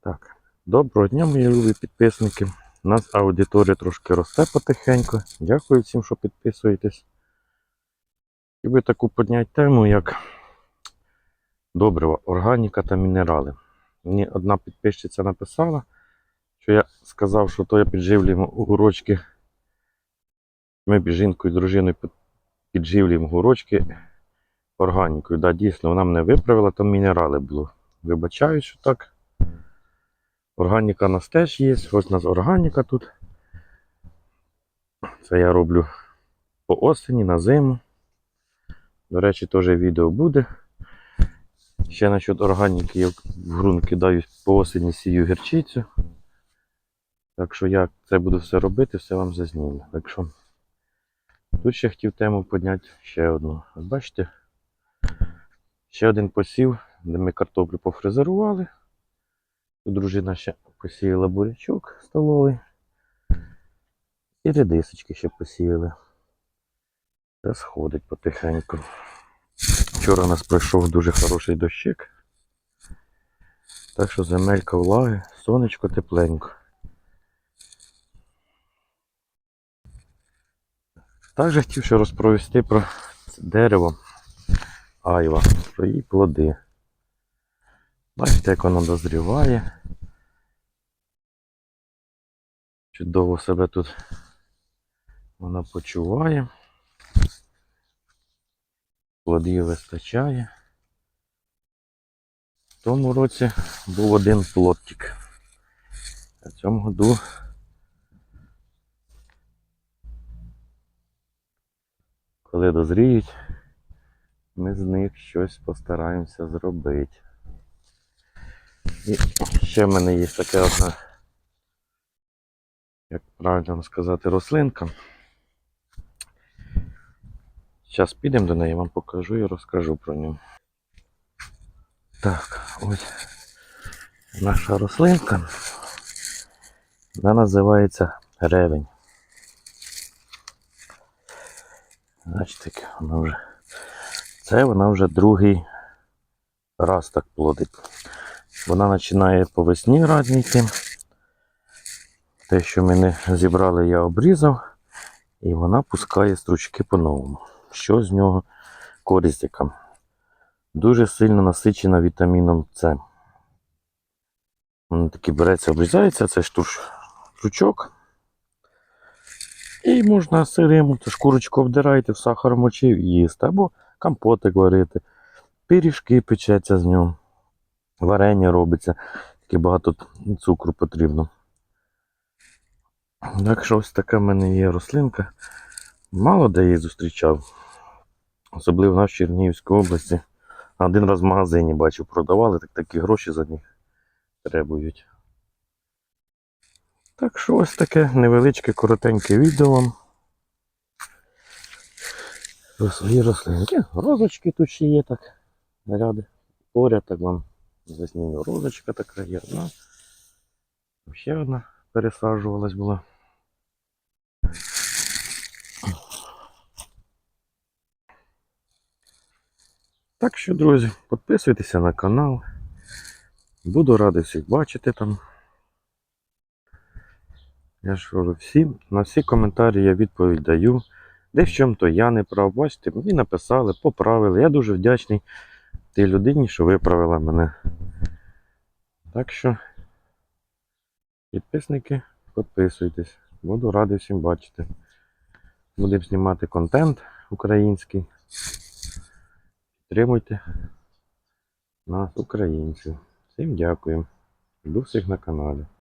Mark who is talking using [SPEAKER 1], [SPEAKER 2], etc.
[SPEAKER 1] Так, доброго дня, мої любі підписники. У нас аудиторія трошки росте потихеньку. Дякую всім, що підписуєтесь. Хотів таку підняти тему, як добрива, органіка та мінерали. Мені одна підписчиця написала, що я сказав, що то я підживлюємо огурочки. Ми з жінкою, з дружиною підживлюємо огурочки органікою. Да, дійсно, вона мене виправила, там мінерали було. Вибачаю, що так. Органіка у нас теж є. Ось у нас органіка тут. Це я роблю по осені на зиму. До речі, теж відео буде. Ще насчет органіки я в ґрунт кидаю по осені сію гірчицю. Так що я це буду все робити, все вам зазніму. Так що тут ще хотів тему підняти ще одну. Бачите, ще один посів, де ми картоплю пофрезерували. Дружина ще посіяла бурячок столовий. І редисочки ще посіяли. Це сходить потихеньку. Вчора у нас пройшов дуже хороший дощик. Так що земелька влаги, сонечко тепленько. Також хотів ще розповісти про дерево айва, про її плоди. Бачите, як воно дозріває. Чудово себе тут вона почуває. Плодів вистачає. В тому році був один плодтик. А в цьому году коли дозріють, ми з них щось постараємося зробити. І ще в мене є така одна, як правильно сказати, рослинка. Зараз підемо до неї, вам покажу і розкажу про нього. Так, ось наша рослинка. Вона називається ревень. Значить, вона вже. Це вона вже другий раз так плодить. Вона починає по весні радніти. Те, що ми не зібрали, я обрізав, і вона пускає стручки по-новому. Що з нього користь яка? Дуже сильно насичена вітаміном С. Воно таки береться, обрізається, це штуш, стручок. І можна сирим, шкурочку обдираєте, в сахар мочив їсти. Або компотик варити, пиріжки печеться з нього, варення робиться, таке багато цукру потрібно. Так що ось така в мене є рослинка. Мало де її зустрічав. Особливо в Чернігівській області. Один раз в магазині бачив, продавали, так такі гроші за них требують. Так що ось таке невеличке, коротеньке відео вам. Про свої рослинки. Розочки тут ще є так. Наряди. Поряд так вам засніму. Розочка така є одна. Ще одна пересаджувалась була. Так що, друзі, підписуйтеся на канал. Буду радий всіх бачити там. Я ж кажу, всім, на всі коментарі я відповідь даю. Де в чому то я не прав. Бачите, мені написали, поправили. Я дуже вдячний тій людині, що виправила мене. Так що, підписники, підписуйтесь. Буду радий всім бачити. Будемо знімати контент український. Підтримуйте нас, українців. Всім дякую. Жду всіх на каналі.